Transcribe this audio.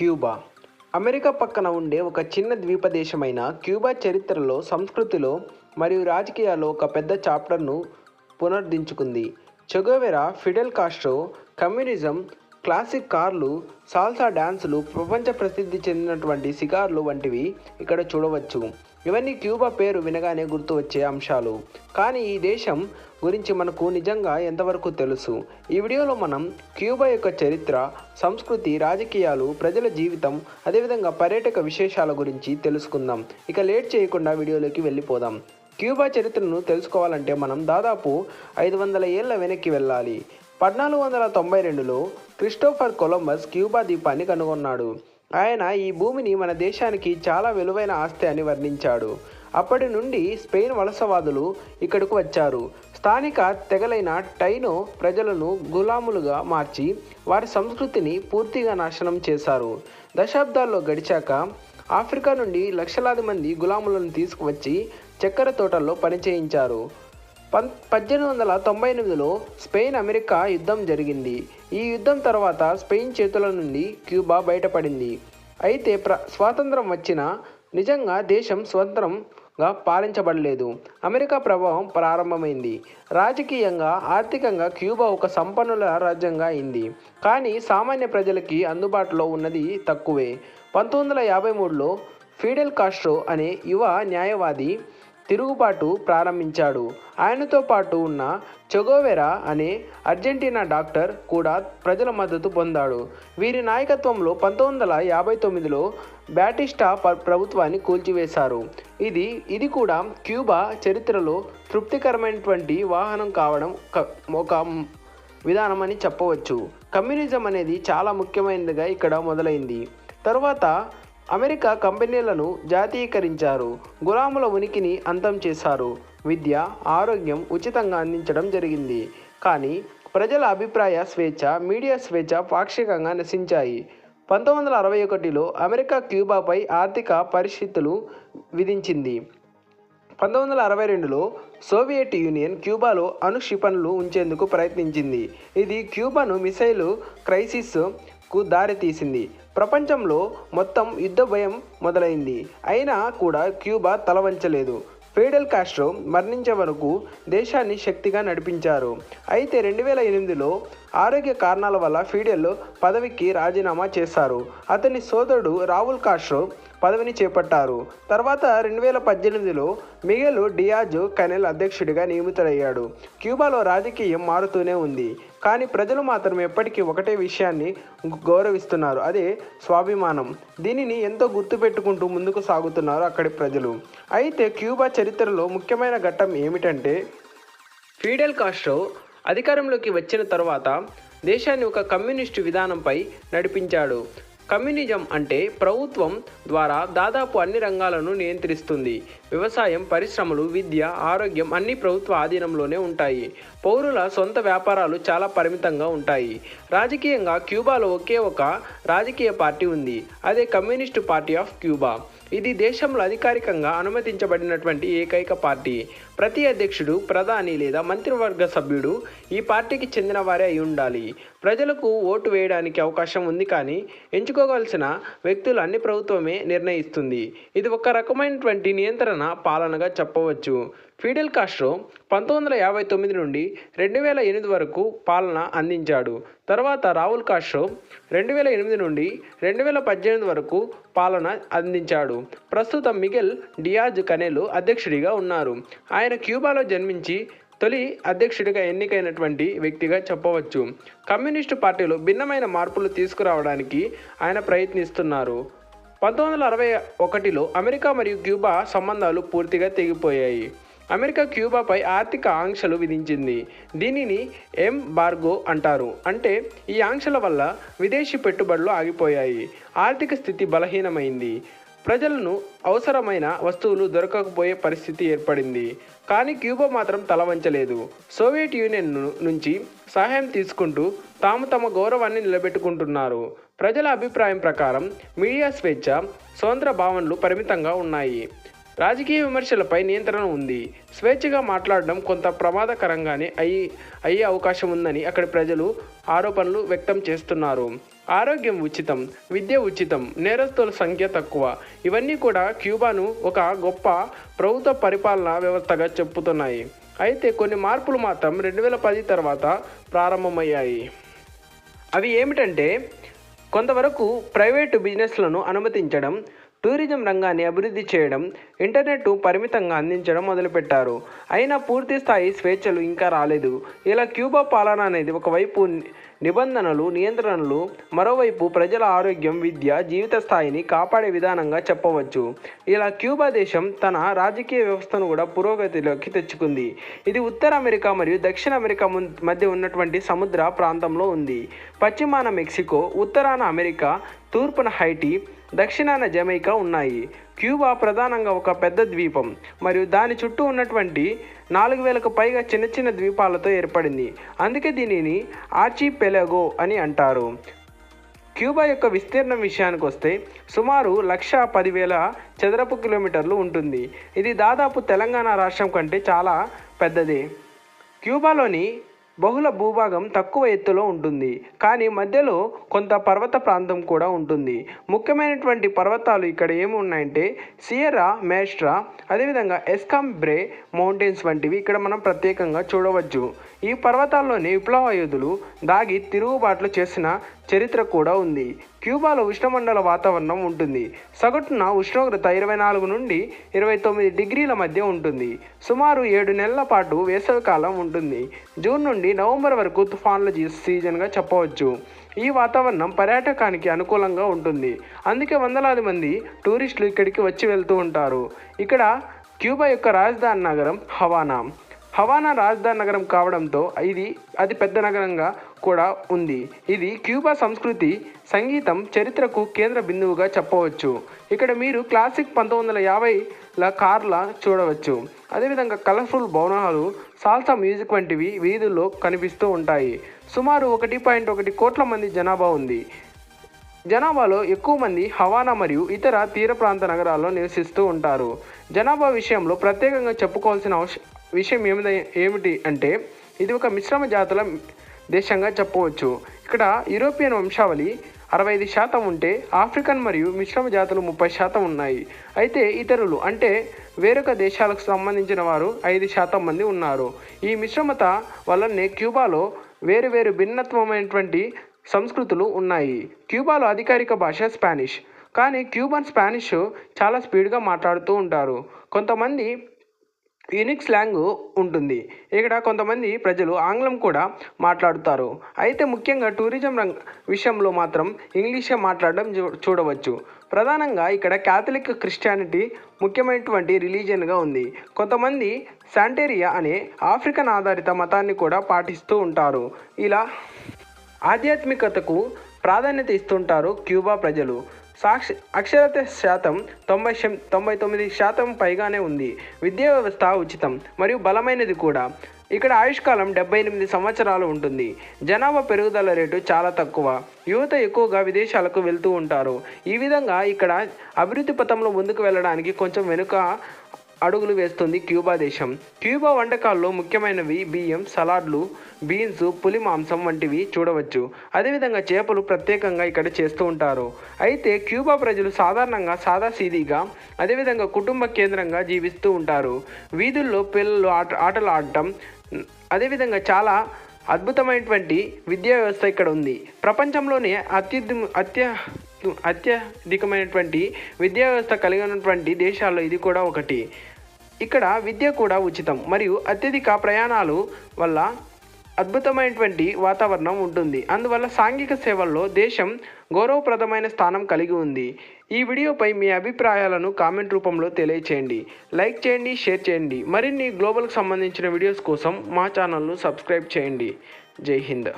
Cuba. America పక్కన ఉండే ఒక చిన్న ద్వీపదేశమైన క్యూబా చరిత్రలో సంస్కృతిలో మరియు రాజకీయాల్లో ఒక పెద్ద చాప్టర్ను పునరుద్ధరించుకుంది Che Guevara Fidel Castro communism classic కార్లు సాల్సా డ్యాన్సులు ప్రపంచ ప్రసిద్ధి చెందినటువంటి సిగార్లు వంటివి ఇక్కడ చూడవచ్చు. ఇవన్నీ క్యూబా పేరు వినగానే గుర్తు వచ్చే అంశాలు. కానీ ఈ దేశం గురించి మనకు నిజంగా ఎంతవరకు తెలుసు? ఈ వీడియోలో మనం క్యూబా యొక్క చరిత్ర సంస్కృతి రాజకీయాలు ప్రజల జీవితం అదేవిధంగా పర్యాటక విశేషాల గురించి తెలుసుకుందాం. ఇక లేట్ చేయకుండా వీడియోలోకి వెళ్ళిపోదాం. క్యూబా చరిత్రను తెలుసుకోవాలంటే మనం దాదాపు ఐదు వందల ఏళ్ళ వెనక్కి వెళ్ళాలి. పద్నాలుగు వందల తొంభై రెండులో క్రిస్టోఫర్ కొలంబస్ క్యూబా ద్వీపాన్ని కనుగొన్నాడు. ఆయన ఈ భూమిని మన దేశానికి చాలా విలువైన ఆస్తి అని వర్ణించాడు. అప్పటి నుండి స్పెయిన్ వలసవాదులు ఇక్కడకు వచ్చారు. స్థానిక తెగలైన టైనో ప్రజలను గులాములుగా మార్చి వారి సంస్కృతిని పూర్తిగా నాశనం చేశారు. దశాబ్దాల్లో గడిచాక ఆఫ్రికా నుండి లక్షలాది మంది గులాములను తీసుకువచ్చి చక్కెర తోటల్లో పనిచేయించారు. పం పద్దెనిమిది వందల తొంభై ఎనిమిదిలో స్పెయిన్ అమెరికా యుద్ధం జరిగింది. ఈ యుద్ధం తర్వాత స్పెయిన్ చేతుల నుండి క్యూబా బయటపడింది. అయితే ప్ర స్వాతంత్రం వచ్చిన నిజంగా దేశం స్వతంత్రంగా పాలించబడలేదు. అమెరికా ప్రభావం ప్రారంభమైంది. రాజకీయంగా ఆర్థికంగా క్యూబా ఒక సంపన్నుల రాజ్యంగా అయింది. కానీ సామాన్య ప్రజలకి అందుబాటులో ఉన్నది తక్కువే. పంతొమ్మిది వందల యాభై మూడులో ఫీడెల్ కాస్ట్రో అనే యువ న్యాయవాది తిరుగుబాటు ప్రారంభించాడు. ఆయనతో పాటు ఉన్న చెగోవెరా అనే అర్జెంటీనా డాక్టర్ కూడా ప్రజల మద్దతు పొందాడు. వీరి నాయకత్వంలో పంతొమ్మిది వందల యాభై తొమ్మిదిలో బ్యాటిస్టా ప- ప్రభుత్వాన్ని కూల్చివేశారు. ఇది ఇది కూడా క్యూబా చరిత్రలో తృప్తికరమైనటువంటి వాహనం కావడం క- ఒక విధానం అని చెప్పవచ్చు. కమ్యూనిజం అనేది చాలా ముఖ్యమైనదిగా ఇక్కడ మొదలైంది. తరువాత అమెరికా కంపెనీలను జాతీయకరించారు. గులాముల ఉనికిని అంతం చేశారు. విద్య ఆరోగ్యం ఉచితంగా అందించడం జరిగింది. కానీ ప్రజల అభిప్రాయ స్వేచ్ఛ మీడియా స్వేచ్ఛ పాక్షికంగా నశించాయి. పంతొమ్మిది వందల అరవై ఒకటిలో అమెరికా క్యూబాపై ఆర్థిక పరిస్థితులు విధించింది. పంతొమ్మిది వందల అరవై రెండులో సోవియట్ యూనియన్ క్యూబాలో అణు క్షిపణులు ఉంచేందుకు ప్రయత్నించింది. ఇది క్యూబాను మిసైలు క్రైసిస్కు దారితీసింది. ప్రపంచంలో మొత్తం యుద్ధ భయం మొదలైంది. అయినా కూడా క్యూబా తలవంచలేదు. ఫీడెల్ కాస్ట్రో మరణించే వరకు దేశాన్ని శక్తిగా నడిపించారు. అయితే రెండు వేల ఎనిమిదిలో ఆరోగ్య కారణాల వల్ల ఫీడెల్ పదవికి రాజీనామా చేశారు. అతని సోదరుడు రాహుల్ కాస్ట్రో పదవిని చేపట్టారు. తర్వాత రెండు వేల పద్దెనిమిదిలో మిగెల్ డియాజో కెనెల్ అధ్యక్షుడిగా నియమితుడయ్యాడు. క్యూబాలో రాజకీయం మారుతూనే ఉంది. కానీ ప్రజలు మాత్రం ఎప్పటికీ ఒకటే విషయాన్ని గౌరవిస్తున్నారు. అదే స్వాభిమానం. దీనిని ఎంతో గుర్తుపెట్టుకుంటూ ముందుకు సాగుతున్నారు అక్కడి ప్రజలు. అయితే క్యూబా చరిత్రలో ముఖ్యమైన ఘట్టం ఏమిటంటే ఫీడెల్ కాస్ట్రో అధికారంలోకి వచ్చిన తర్వాత దేశాన్ని ఒక కమ్యూనిస్టు విధానంపై నడిపించాడు. కమ్యూనిజం అంటే ప్రభుత్వం ద్వారా దాదాపు అన్ని రంగాలను నియంత్రిస్తుంది. వ్యవసాయం పరిశ్రమలు విద్య ఆరోగ్యం అన్ని ప్రభుత్వ ఆధీనంలోనే ఉంటాయి. పౌరుల సొంత వ్యాపారాలు చాలా పరిమితంగా ఉంటాయి. రాజకీయంగా క్యూబాలో ఒకే ఒక రాజకీయ పార్టీ ఉంది. అదే కమ్యూనిస్టు పార్టీ ఆఫ్ క్యూబా. ఇది దేశంలో అధికారికంగా అనుమతించబడినటువంటి ఏకైక పార్టీ. ప్రతి అధ్యక్షుడు ప్రధాని లేదా మంత్రివర్గ సభ్యుడు ఈ పార్టీకి చెందిన వారే అయి ఉండాలి. ప్రజలకు ఓటు వేయడానికి అవకాశం ఉంది కానీ ఎంచుకోవాల్సిన వ్యక్తులు అన్ని ప్రభుత్వమే నిర్ణయిస్తుంది. ఇది ఒక రకమైనటువంటి నియంత్రణ పాలనగా చెప్పవచ్చు. ఫీడెల్ కాస్ట్రో పంతొమ్మిది వందల యాభై తొమ్మిది నుండి రెండు వేల ఎనిమిది వరకు పాలన అందించాడు. తర్వాత రాహుల్ కాస్ట్రో రెండు వేల ఎనిమిది నుండి రెండు వేల పద్దెనిమిది వరకు పాలన అందించాడు. ప్రస్తుతం మిగెల్ డియాజ్ కనెలు అధ్యక్షుడిగా ఉన్నారు. ఆయన క్యూబాలో జన్మించి తొలి అధ్యక్షుడిగా ఎన్నికైనటువంటి వ్యక్తిగా చెప్పవచ్చు. కమ్యూనిస్టు పార్టీలో భిన్నమైన మార్పులు తీసుకురావడానికి ఆయన ప్రయత్నిస్తున్నారు. పంతొమ్మిది వందల అరవై ఒకటిలో అమెరికా మరియు క్యూబా సంబంధాలు పూర్తిగా తెగిపోయాయి. అమెరికా క్యూబాపై ఆర్థిక ఆంక్షలు విధించింది. దీనిని ఎంబార్గో అంటారు. అంటే ఈ ఆంక్షల వల్ల విదేశీ పెట్టుబడులు ఆగిపోయాయి. ఆర్థిక స్థితి బలహీనమైంది. ప్రజలను అవసరమైన వస్తువులు దొరకకపోయే పరిస్థితి ఏర్పడింది. కానీ క్యూబా మాత్రం తలవంచలేదు సోవియట్ యూనియన్ నుంచి సహాయం తీసుకుంటూ తాము తమ గౌరవాన్ని నిలబెట్టుకుంటున్నారు. ప్రజల అభిప్రాయం ప్రకారం మీడియా స్వేచ్ఛ స్వతంత్ర భావనలు పరిమితంగా ఉన్నాయి. రాజకీయ విమర్శలపై నియంత్రణ ఉంది. స్వేచ్ఛగా మాట్లాడడం కొంత ప్రమాదకరంగానే అయ్యి అయ్యే అవకాశం ఉందని అక్కడి ప్రజలు ఆరోపణలు వ్యక్తం చేస్తున్నారు. ఆరోగ్యం ఉచితం విద్య ఉచితం నేరస్తుల సంఖ్య తక్కువ. ఇవన్నీ కూడా క్యూబాను ఒక గొప్ప ప్రభుత్వ పరిపాలనా వ్యవస్థగా చెప్పుతున్నాయి. అయితే కొన్ని మార్పులు మాత్రం రెండు వేల పది తర్వాత ప్రారంభమయ్యాయి. అవి ఏమిటంటే కొంతవరకు ప్రైవేటు బిజినెస్లను అనుమతించడం టూరిజం రంగాన్ని అభివృద్ధి చేయడం ఇంటర్నెట్ పరిమితంగా అందించడం మొదలుపెట్టారు. అయినా పూర్తి స్థాయి స్వేచ్ఛలు ఇంకా రాలేదు. ఇలా క్యూబా పాలన అనేది ఒకవైపు నిబంధనలు నియంత్రణలు మరోవైపు ప్రజల ఆరోగ్యం విద్య జీవిత స్థాయిని కాపాడే విధానంగా చెప్పవచ్చు. ఇలా క్యూబా దేశం తన రాజకీయ వ్యవస్థను కూడా పురోగతిలోకి తెచ్చుకుంది. ఇది ఉత్తర అమెరికా మరియు దక్షిణ అమెరికా మున్- మధ్య ఉన్నటువంటి సముద్ర ప్రాంతంలో ఉంది. పశ్చిమాన మెక్సికో ఉత్తరాన అమెరికా తూర్పున హైటీ దక్షిణాన జమైకా ఉన్నాయి. క్యూబా ప్రధానంగా ఒక పెద్ద ద్వీపం మరియు దాని చుట్టూ ఉన్నటువంటి నాలుగు వేలకు పైగా చిన్న చిన్న ద్వీపాలతో ఏర్పడింది. అందుకే దీనిని ఆర్చిపెలగో అని అంటారు. క్యూబా యొక్క విస్తీర్ణం విషయానికి వస్తే సుమారు లక్ష పదివేల చదరపు కిలోమీటర్లు ఉంటుంది. ఇది దాదాపు తెలంగాణ రాష్ట్రం కంటే చాలా పెద్దది. క్యూబాలోని బహుళ భూభాగం తక్కువ ఎత్తులో ఉంటుంది. కానీ మధ్యలో కొంత పర్వత ప్రాంతం కూడా ఉంటుంది. ముఖ్యమైనటువంటి పర్వతాలు ఇక్కడ ఏమి ఉన్నాయంటే సియరా మేస్ట్రా అదేవిధంగా ఎస్కాంబ్రే మౌంటైన్స్ వంటివి ఇక్కడ మనం ప్రత్యేకంగా చూడవచ్చు. ఈ పర్వతాల్లోని విప్లవ యోధులు దాగి తిరుగుబాట్లు చేసిన చరిత్ర కూడా ఉంది. క్యూబాలో ఉష్ణమండల వాతావరణం ఉంటుంది. సగటున ఉష్ణోగ్రత ఇరవై నాలుగు నుండి ఇరవై తొమ్మిది డిగ్రీల మధ్య ఉంటుంది. సుమారు ఏడు నెలల పాటు వేసవికాలం ఉంటుంది. జూన్ నుండి నవంబర్ వరకు తుఫాన్ల జీ- సీజన్గా చెప్పవచ్చు. ఈ వాతావరణం పర్యాటకానికి అనుకూలంగా ఉంటుంది. అందుకే వందలాది మంది టూరిస్టులు ఇక్కడికి వచ్చి వెళ్తూ ఉంటారు. ఇక్కడ క్యూబా యొక్క రాజధాని నగరం హవానా. హవానా రాజధాని నగరం కావడంతో ఇది అతి పెద్ద నగరంగా కూడా ఉంది. ఇది క్యూబా సంస్కృతి సంగీతం చరిత్రకు కేంద్ర బిందువుగా చెప్పవచ్చు. ఇక్కడ మీరు క్లాసిక్ పంతొమ్మిది వందల యాభైల కార్ల చూడవచ్చు. అదేవిధంగా కలర్ఫుల్ భవనాలు సాల్సా మ్యూజిక్ వంటివి వీధుల్లో కనిపిస్తూ ఉంటాయి. సుమారు ఒకటి పాయింట్ ఒకటి కోట్ల మంది జనాభా ఉంది. జనాభాలో ఎక్కువ మంది హవానా మరియు ఇతర తీర ప్రాంత నగరాల్లో నివసిస్తూ ఉంటారు. జనాభా విషయంలో ప్రత్యేకంగా చెప్పుకోవాల్సిన అవస- విషయం ఏమిటి ఏమిటి అంటే ఇది ఒక మిశ్రమ జాతుల దేశంగా చెప్పవచ్చు. ఇక్కడ యూరోపియన్ వంశావళి అరవై ఐదు శాతం ఉంటే ఆఫ్రికన్ మరియు మిశ్రమ జాతులు ముప్పై శాతం ఉన్నాయి. అయితే ఇతరులు అంటే వేరొక దేశాలకు సంబంధించిన వారు ఐదు శాతం మంది ఉన్నారు. ఈ మిశ్రమత వల్లనే క్యూబాలో వేరు వేరు భిన్నత్వమైనటువంటి సంస్కృతులు ఉన్నాయి. క్యూబాలో అధికారిక భాష స్పానిష్. కానీ క్యూబన్ స్పానిష్ చాలా స్పీడ్గా మాట్లాడుతూ ఉంటారు. కొంతమంది యూనిక్ స్లాంగ్ ఉంటుంది. ఇక్కడ కొంతమంది ప్రజలు ఆంగ్లం కూడా మాట్లాడుతారు. అయితే ముఖ్యంగా టూరిజం రంగ విషయంలో మాత్రం ఇంగ్లీషే మాట్లాడడం చూ- చూడవచ్చు. ప్రధానంగా ఇక్కడ క్యాథలిక్ క్రిస్టియానిటీ ముఖ్యమైనటువంటి రిలీజియన్గా ఉంది. కొంతమంది శాంటేరియా అనే ఆఫ్రికన్ ఆధారిత మతాన్ని కూడా పాటిస్తూ ఉంటారు. ఇలా ఆధ్యాత్మికతకు ప్రాధాన్యత ఇస్తుంటారు క్యూబా ప్రజలు. సాక్ష అక్షరత శాతం తొంభై తొంభై తొమ్మిది శాతం పైగానే ఉంది. విద్యా వ్యవస్థ ఉచితం మరియు బలమైనది కూడా. ఇక్కడ ఆయుష్కాలం డెబ్బై ఎనిమిది సంవత్సరాలు ఉంటుంది. జనాభా పెరుగుదల రేటు చాలా తక్కువ. యువత ఎక్కువగా విదేశాలకు వెళ్తూ ఉంటారు. ఈ విధంగా ఇక్కడ అభివృద్ధి పథంలో ముందుకు వెళ్ళడానికి కొంచెం వెనుక అడుగులు వేస్తుంది క్యూబా దేశం. క్యూబా వంటకాల్లో ముఖ్యమైనవి బియ్యం సలాడ్లు బీన్స్ పులి మాంసం వంటివి చూడవచ్చు. అదేవిధంగా చేపలు ప్రత్యేకంగా ఇక్కడ చేస్తూ ఉంటారు. అయితే క్యూబా ప్రజలు సాధారణంగా సాదాసీదీగా అదేవిధంగా కుటుంబ కేంద్రంగా జీవిస్తూ ఉంటారు. వీధుల్లో పిల్లలు ఆట ఆటలు ఆడటం అదేవిధంగా చాలా అద్భుతమైనటువంటి విద్యా వ్యవస్థ ఇక్కడ ఉంది. ప్రపంచంలోనే అత్యుద్ది అత్య అత్యధికమైనటువంటి విద్యా వ్యవస్థ కలిగి ఉన్నటువంటి దేశాల్లో ఇది కూడా ఒకటి. ఇక్కడ విద్య కూడా ఉచితం. మరియు అత్యధిక ప్రయాణాలు వల్ల అద్భుతమైనటువంటి వాతావరణం ఉంటుంది. అందువల్ల సాంఘిక సేవల్లో దేశం గౌరవప్రదమైన స్థానం కలిగి ఉంది. ఈ వీడియోపై మీ అభిప్రాయాలను కామెంట్ రూపంలో తెలియచేయండి. లైక్ చేయండి షేర్ చేయండి. మరిన్ని గ్లోబల్కి సంబంధించిన వీడియోస్ కోసం మా ఛానల్ను సబ్స్క్రైబ్ చేయండి. జై హింద్.